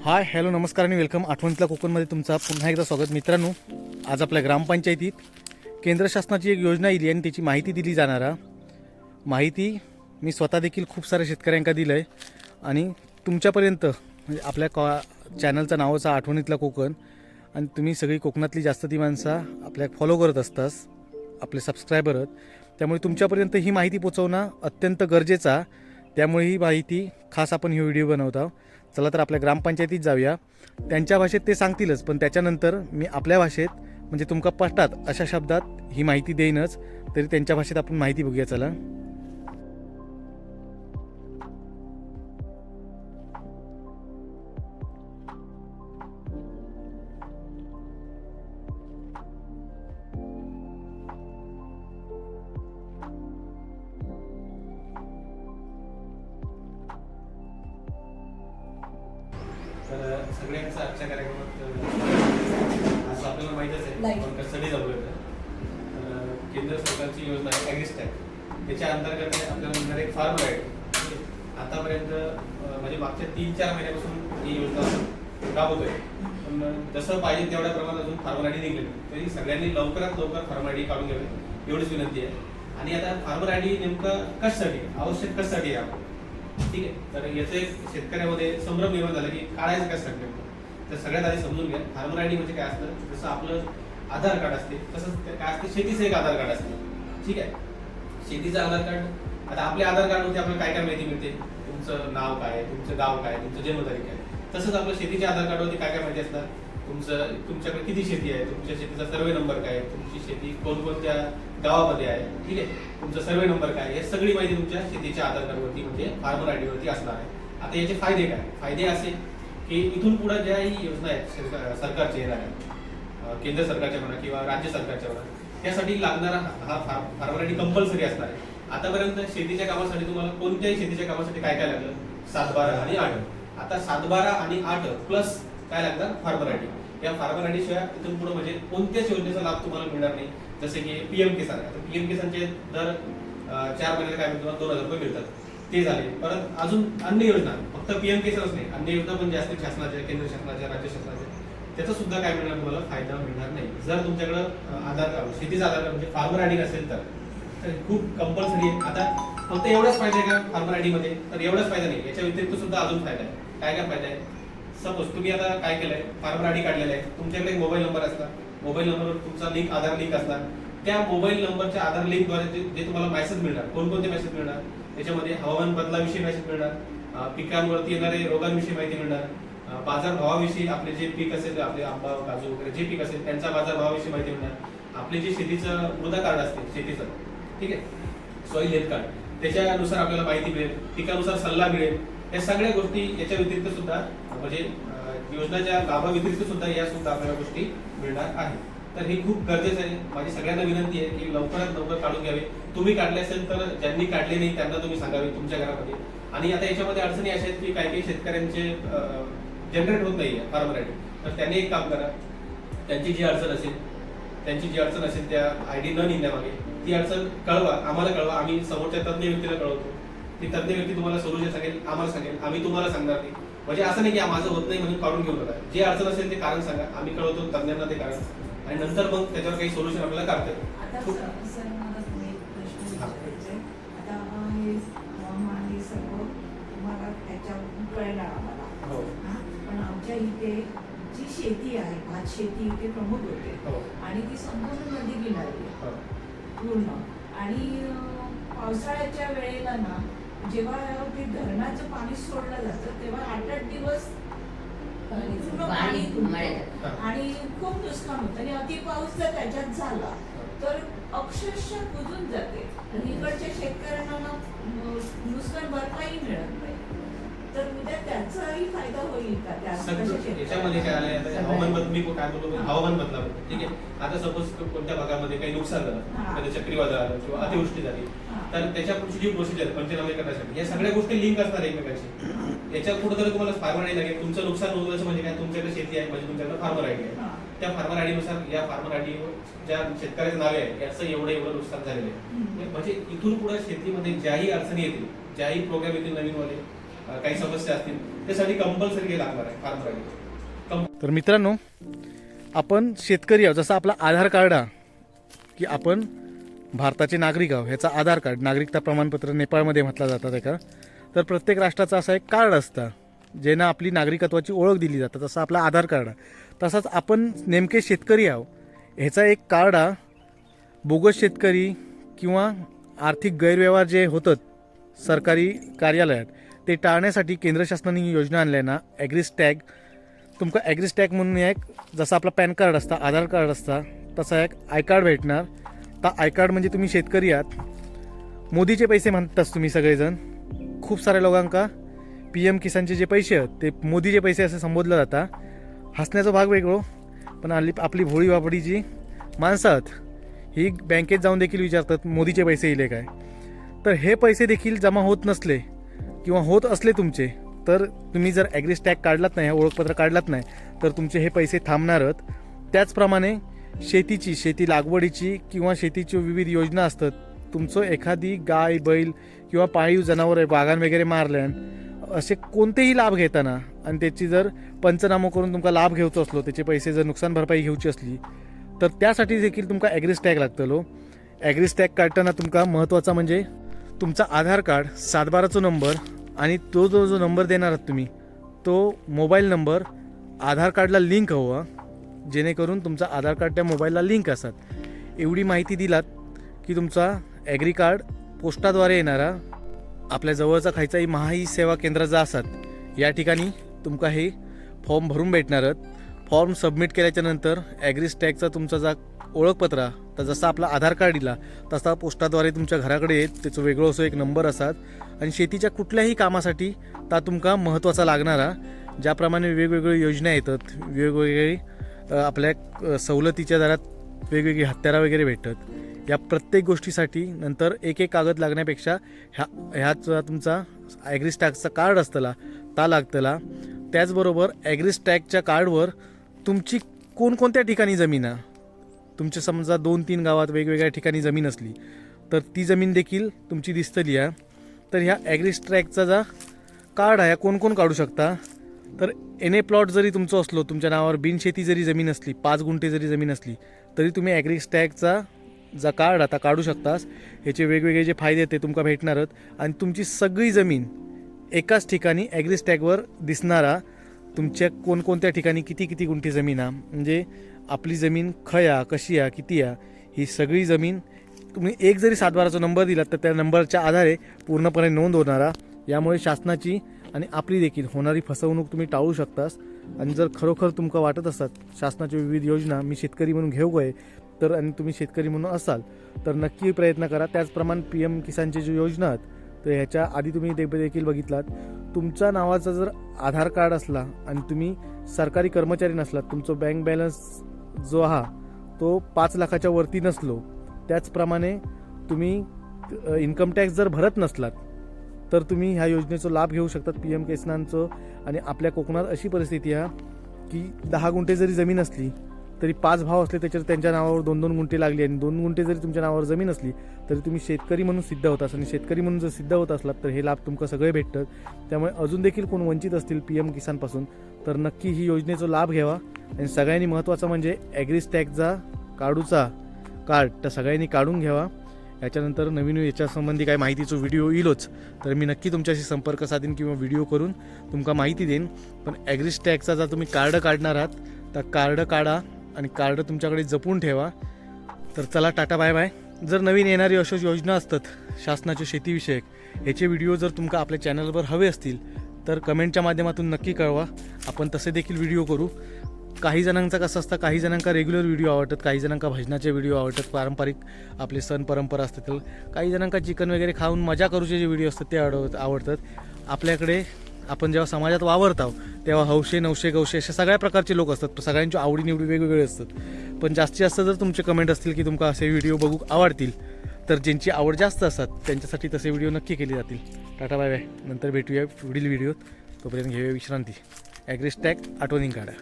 Hi hello नमस्कार आणि welcome आठवणीतल्या कोकणमध्ये तुमचा पुन्हा एकदा स्वागत. मित्रांनो आज आपल्या ग्रामपंचायतीत केंद्र शासनाची एक योजना येईल आणि त्याची माहिती दिली जाणार. आहे. माहिती मी स्वतः देखील खूप साऱ्या शेतकऱ्यांका दिलं आहे आणि तुमच्यापर्यंत म्हणजे आपल्या कॉ चॅनलचं नावाचं आठवणीतला कोकण आणि तुम्ही सगळी कोकणातली जास्त ती माणसं आपल्या फॉलो करत असतास आपले सबस्क्रायबर आहेत. त्यामुळे तुमच्यापर्यंत ही माहिती पोचवणं अत्यंत गरजेचा त्यामुळे ही माहिती खास आपण ही व्हिडिओ बनवतो चला तर आपल्या ग्रामपंचायतीत जाऊया. त्यांच्या भाषेत ते सांगतीलच पण त्याच्यानंतर मी आपल्या भाषेत म्हणजे तुमका पटतात अशा शब्दात ही माहिती देईनच तरी त्यांच्या भाषेत आपण माहिती बघूया चला. तर सगळ्यांचं आजच्या कार्यक्रमात अ, आज आपल्याला माहीतच आहे. कस्टडी चालू आहे तर केंद्र सरकारची योजना आहे. ॲग्रिस्टॅक त्याच्या अंतर्गत आपल्याला मिळणार एक फार्मर आहे आतापर्यंत म्हणजे मागच्या तीन चार महिन्यापासून ही योजना राबवतोय. पण जसं पाहिजे तेवढ्या प्रमाणात अजून फार्मर आय डी निघले तरी सगळ्यांनी लवकरात लवकर फार्मर आय डी काढून घ्यावे. एवढीच विनंती आहे. आणि आता फार्मर आय डी नेमकं कशासाठी आवश्यक कशासाठी आहे आपण? ठीक आहे. तर याचं एक शेतकऱ्यामध्ये संभ्रम निर्माण झाला की काढायचं काय सगळं तर सगळ्यात आधी समजून घ्या फार्मर आय डी म्हणजे काय असतं? जसं आपलं आधार कार्ड असते तसंच काय असते? शेतीचं एक आधार कार्ड असतं. ठीक आहे? शेतीचं आधार कार्ड आता आपल्या आधार कार्डवरती आपल्याला काय काय माहिती मिळते? तुमचं नाव काय तुमचं गाव काय तुमचं जन्मतारीख आहे तसंच आपल्या शेतीच्या आधार कार्डवरती काय काय माहिती असणार? तुमचं तुमच्याकडे किती शेती आहे? तुमच्या शेतीचा सर्वे नंबर काय तुमची शेती कोणकोणत्या गावामध्ये आहे? ठीक आहे? तुमचा सर्वे नंबर काय हे सगळी माहिती तुमच्या शेतीच्या आधार कार्डवरती म्हणजे फार्मर आय असणार आहे. आता याचे फायदे काय? फायदे असे की इथून पुढे ज्याही योजना आहेत सरकार- सरकारच्या येणार आहेत केंद्र सरकारच्या म्हणा किंवा राज्य सरकारच्या म्हणा त्यासाठी लागणारा हा फार्मर आय कंपल्सरी असणार आहे. आतापर्यंत शेतीच्या कामासाठी तुम्हाला कोणत्याही शेतीच्या कामासाठी काय काय लागलं? सातबारा आणि आठ. आता सातबारा आणि आठ प्लस काय लागतात फार्मर आय या फार्मर आय शिवाय इथून पुढे म्हणजे कोणत्याच योजनेचा लाभ तुम्हाला मिळणार नाही. जसे की पीएम किसान आता पीएम किसानचे दर चार महिन्याला काय मिळतात दोन हजार रुपये मिळतात. ते झाले. परत अजून अन्य योजना. फक्त पीएम किसानच नाही. अन्य योजना पण जास्त शासनाच्या केंद्र शासनाच्या राज्य शासनाच्या त्याचा सुद्धा काय मिळणार तुम्हाला फायदा मिळणार नाही. जर तुमच्याकडे आधार कार्ड शेतीचा आधार कार्ड म्हणजे फार्मर आयडी असेल तर तर खूप कंपल्सरी आहे. आता फक्त एवढाच फायदा आहे का फार्मर आयडी मध्ये? तर एवढाच फायदा नाही. याच्या व्यतिरिक्त सुद्धा अजून फायदा आहे. काय काय फायदा आहे? सपोज तुम्ही आता काय केलंय? फार्मर आयडी काढलेला आहे. तुमच्याकडे एक मोबाईल नंबर असला. मोबाईल नंबरवर तुमचा लिंक आधार लिंक असणार त्या मोबाईल नंबरच्या आधार लिंकद्वारे जे तुम्हाला मेसेज मिळणार कोणकोणते मेसेज मिळणार? त्याच्यामध्ये हवामान बदलाविषयी मेसेज मिळणार. पिकांवरती येणारे रोगांविषयी माहिती मिळणार. बाजार भावाविषयी आपले जे पीक असेल आपले आंबा काजू वगैरे जे पीक असेल त्यांचा बाजार भावाविषयी माहिती मिळणार. आपले जे शेतीचं मृदा कार्ड असते शेतीचं. ठीक आहे? सॉईल हेल्थ कार्ड त्याच्यानुसार आपल्याला माहिती मिळेल. पिकानुसार सल्ला मिळेल. या सगळ्या गोष्टी याच्या व्यतिरिक्त सुद्धा म्हणजे योजनाच्या लाभाव्यतिरिक्त सुद्धा या सुद्धा आपल्याला गोष्टी मिळणार आहेत. तर हे खूप गरजेचं आहे. माझी सगळ्यांना विनंती आहे की लवकरात लवकर काढून घ्यावे. तुम्ही काढले असेल तर ज्यांनी काढले नाही त्यांना तुम्ही सांगावे तुमच्या घरामध्ये. आणि आता याच्यामध्ये अडचणी अशा आहेत की काही काही शेतकऱ्यांचे जनरेट होत नाही फार्मर आयडी तर त्यांनी एक काम करा. त्यांची जी अडचण असेल त्यांची जी अडचण असेल त्या आय डी न निघण्यामागे ती अडचण कळवा आम्हाला कळवा. आम्ही समोरच्या तज्ञ व्यक्तीला कळवतो. ती तज्ञ व्यक्ती तुम्हाला सोल्युशन सांगेल आम्हाला सांगेल. आम्ही तुम्हाला सांगणार नाही. म्हणजे असं नाही की माझं होत नाही म्हणून काढून घेऊ नका जे अडचण असेल ते कारण सांगा. आम्ही कळवतो तज्ञांना ते कारण. आणि नंतर मग त्याच्यावर काही सोल्युशन आपल्याला काढता हा. पण आमच्या इथे जी शेती आहे भात शेती इथे प्रमुख होते. हो. आणि ती संपूर्ण नदी किनारी हो. पूर्ण. आणि पावसाळ्याच्या वेळेला ना जेव्हा ते धरणाचं पाणी सोडलं जातं तेव्हा आठ आठ दिवस पूर्ण पाणी. आणि खूप नुकसान होतं. आणि अति पाऊस जर त्याच्यात झाला तर अक्षरशः कुजून जाते. आणि इकडच्या शेतकऱ्यांना नुकसान भरपाई मिळत नाही. तर उद्या त्याचाही फायदा होईल का त्या सगळं तशा याच्यामध्ये काय आलंय आता सगळ्या- हवामान बदल मी काय बोलतो हा. हवामान बदलावर ठीक आहे आता सपोज कोणत्या भागामध्ये काही नुकसान झालं. कधी चक्रीवादळ आलं किंवा. अतिवृष्टी झाली. तर त्याच्या पुढची जी प्रोसिजर पंचनामे करण्यासाठी या सगळ्या गोष्टी लिंक असणार एकमेकांशी याच्यापुढे जर तुम्हाला फार्मर आयडी लागेल तुमचं नुकसान नोंदवायचं म्हणजे काय तुमच्याकडे शेती आहे म्हणजे तुमच्याकडे फार्मर आयडी आहे. त्या फार्मर आयडी नुसार या फार्मर आयडी ज्या शेतकऱ्याचं नाव आहे याचं एवढं एवढं नुकसान झालेलं आहे. म्हणजे इथून पुढे शेतीमध्ये ज्याही अडचणी येतील ज्याही प्रोग्राम येतील नवीनवाले काही समस्या असतील त्यासाठी कंपल्सरी हे लागणार आहे फार्म आय तर मित्रांनो आपण शेतकरी आहोत. जसं आपला आधार कार्ड हा की आपण भारताचे नागरिक आहोत. ह्याचा आधार कार्ड नागरिकता प्रमाणपत्र नेपाळमध्ये म्हटलं जातं एका. तर प्रत्येक राष्ट्राचं असं एक कार्ड असतं ज्यानं आपली नागरिकत्वाची ओळख दिली जातं. तसं आपला आधार कार्ड आहे. तसंच आपण नेमके शेतकरी आहो ह्याचा एक कार्ड हा बोगस शेतकरी किंवा आर्थिक गैरव्यवहार जे होतात सरकारी कार्यालयात ते टाळण्यासाठी केंद्र शासनाने ही योजना आणल्या ना ना टॅग तुमका ॲग्रिस्टॅग म्हणून एक जसं आपला पॅन कार्ड असता आधार कार्ड असता तसा एक आय कार्ड भेटणार. तर आय कार्ड म्हणजे तुम्ही शेतकरी आहात. मोदीचे पैसे म्हणताच तुम्ही सगळेजण. खूप साऱ्या लोकांका. पी एम किसानचे जे पैसे आहेत ते मोदीचे पैसे असं संबोधलं जाता. हसण्याचा भाग वेगळो पण आली आपली भोळी बापडीची माणसं आहेत ही बँकेत जाऊन देखील विचारतात मोदीचे पैसे येले काय? तर हे पैसे देखील जमा होत नसले किंवा होत असले तुमचे तर तुम्ही जर ॲग्रिस टॅग काढलात नाही ओळखपत्र काढलात नाही तर तुमचे हे पैसे थांबणारच त्याचप्रमाणे शेतीची शेती लागवडीची किंवा शेतीची विविध योजना असतात. तुमचं एखादी गाय बैल किंवा पाळीव जनावर बागान वगैरे मारल्यान असे कोणतेही लाभ घेताना आणि त्याची जर पंचनामो करून तुमका लाभ घेऊचो असलो त्याचे पैसे जर नुकसान भरपाई घेऊची असली तर त्यासाठी देखील तुमका ॲग्रीस टॅग लागतलो. ॲग्रीस टॅग काढताना तुमका महत्त्वाचा म्हणजे तुमचा आधार कार्ड सातबाराचा नंबर आणि तो जो जो नंबर देणार आहात तुम्ही तो मोबाईल नंबर आधार कार्डला लिंक हवा जेणेकरून तुमचा आधार कार्ड त्या मोबाईलला लिंक असतात. एवढी माहिती दिलात की तुमचा ॲग्री कार्ड पोस्टाद्वारे येणारा आपल्या जवळचा खायचाही महाई सेवा केंद्र जा असतात या ठिकाणी तुमका हे फॉर्म भरून भेटणारच फॉर्म सबमिट केल्याच्यानंतर ॲग्री स्टॅगचा टॅगचा तुमचा जा ओळखपत्र तर जसा आपला आधार कार्ड दिला तसा पोस्टाद्वारे तुमच्या घराकडे येत त्याचं वेगळं असं एक नंबर असतात आणि शेतीच्या कुठल्याही कामासाठी ता तुमका महत्त्वाचा लागणारा ज्याप्रमाणे वेगवेगळ्या योजना येतात वेगवेगळी आपल्या सवलतीच्या दरात वेगवेगळी हत्यारा वगैरे भेटतात. या प्रत्येक गोष्टीसाठी नंतर एक एक कागद लागण्यापेक्षा ह्या ह्याचा तुमचा ॲग्रीस्टॅगचा कार्ड असतला ता लागतला. त्याचबरोबर ॲग्रीस्टॅगच्या कार्डवर तुमची कोणकोणत्या ठिकाणी जमीन आहे? तुमच्या समजा दोन तीन गावात वेगवेगळ्या ठिकाणी जमीन असली तर ती जमीन देखील तुमची दिसतली आहे. तर ह्या ॲग्रिस्ट्रॅकचा जा कार्ड आहे कोण कोण काढू शकता? तर एन ए प्लॉट जरी तुमचं असलो तुमच्या नावावर बिनशेती जरी जमीन असली पाच गुंठे जरी जमीन असली तरी तुम्ही ॲग्रिस्टॅगचा जा कार्ड आता काढू शकतास. ह्याचे वेगवेगळे जे फायदे ते तुमका भेटणारच आणि तुमची सगळी जमीन एकाच ठिकाणी ॲग्रिस्टॅगवर दिसणारा तुमच्या कोणकोणत्या ठिकाणी किती किती गुंठी जमीन आहे. म्हणजे आपली जमीन खया कशी या किती या ही सगळी जमीन तुम्ही एक जरी सातबाराचा नंबर दिला तर त्या नंबरच्या आधारे पूर्णपणे नोंद होणारा. यामुळे शासनाची आणि आपली देखील होणारी फसवणूक तुम्ही टाळू शकतास. आणि जर खरोखर तुमका वाटत असतात शासनाच्या विविध योजना मी शेतकरी म्हणून घेऊ गये तर आणि तुम्ही शेतकरी म्हणून असाल तर नक्की प्रयत्न करा. त्याचप्रमाणे पी एम किसानची जी योजना आहेत तर ह्याच्या आधी तुम्ही ते देखील बघितलात. तुमच्या नावाचा जर आधार कार्ड असला आणि तुम्ही सरकारी कर्मचारी नसलात तुमचं बँक बॅलन्स जो हा तो पाच लाखाच्या वरती नसलो. त्याचप्रमाणे तुम्ही इन्कम टॅक्स जर भरत नसलात तर तुम्ही ह्या योजनेचा लाभ घेऊ शकतात पी एम किसनांचं. आणि आपल्या कोकणात अशी परिस्थिती आहे की दहा गुंठे जरी जमीन असली तरी पाच भाव असले त्याच्यावर त्यांच्या नावावर दोन दोन गुंठे लागली आणि दोन गुंठे जरी तुमच्या नावावर जमीन असली तरी तुम्ही शेतकरी म्हणून सिद्ध होतास आणि शेतकरी म्हणून जर सिद्ध होत असलात तर हे लाभ तुमका सगळे भेटतात. त्यामुळे अजून देखील कोण वंचित असतील पी एम किसानपासून तर नक्की ही योजनेचा लाभ घ्यावा. आणि सगळ्यांनी महत्त्वाचं म्हणजे ॲग्रीस्टॅगचा काढूचा कार्ड तर सगळ्यांनी काढून घ्यावा. याच्यानंतर नवीन याच्यासंबंधी काय माहितीचा व्हिडिओ येईलच. तर मी नक्की तुमच्याशी संपर्क साधेन किंवा व्हिडिओ करून तुमका माहिती देईन. पण ॲग्रीस्टॅगचा जर तुम्ही कार्ड काढणार आहात तर कार्ड काढा. आणि कार्ड तुमच्याकडे जपून ठेवा. तर चला टाटा बाय बाय. जर नवीन येणारी अशा योजना असतात शासनाचे शेतीविषयक याचे व्हिडिओ जर तुमका आपल्या चॅनलवर हवे असतील तर कमेंटच्या माध्यमातून नक्की कळवा. आपण तसे देखील व्हिडिओ करू. काही जणांचा कसं असतं काही जणांका रेग्युलर व्हिडिओ आवडतात काही जणांका भजनाचे व्हिडिओ आवडतात पारंपरिक आपले सण परंपरा असतात. तर काही जणांका चिकन वगैरे खाऊन मजा करूचे जे व्हिडिओ असतात ते आवडत आवडतात. आपल्याकडे आपण जेव्हा समाजात वावरतो तेव्हा हौशे नवशे गवशे अशा सगळ्या प्रकारचे लोक असतात. सगळ्यांची आवडीनिवडी वेगवेगळे असतात. पण जास्तीत जास्त जर तुमचे कमेंट असतील की तुमका असे व्हिडिओ बघू आवडतील तर ज्यांची आवड जास्त असतात त्यांच्यासाठी तसे व्हिडिओ नक्की केले जातील. टाटा बाय बाय नंतर भेटूया पुढील व्हिडिओत तोपर्यंत घेऊया विश्रांती. ॲग्रेस्टॅग आठवणी काढा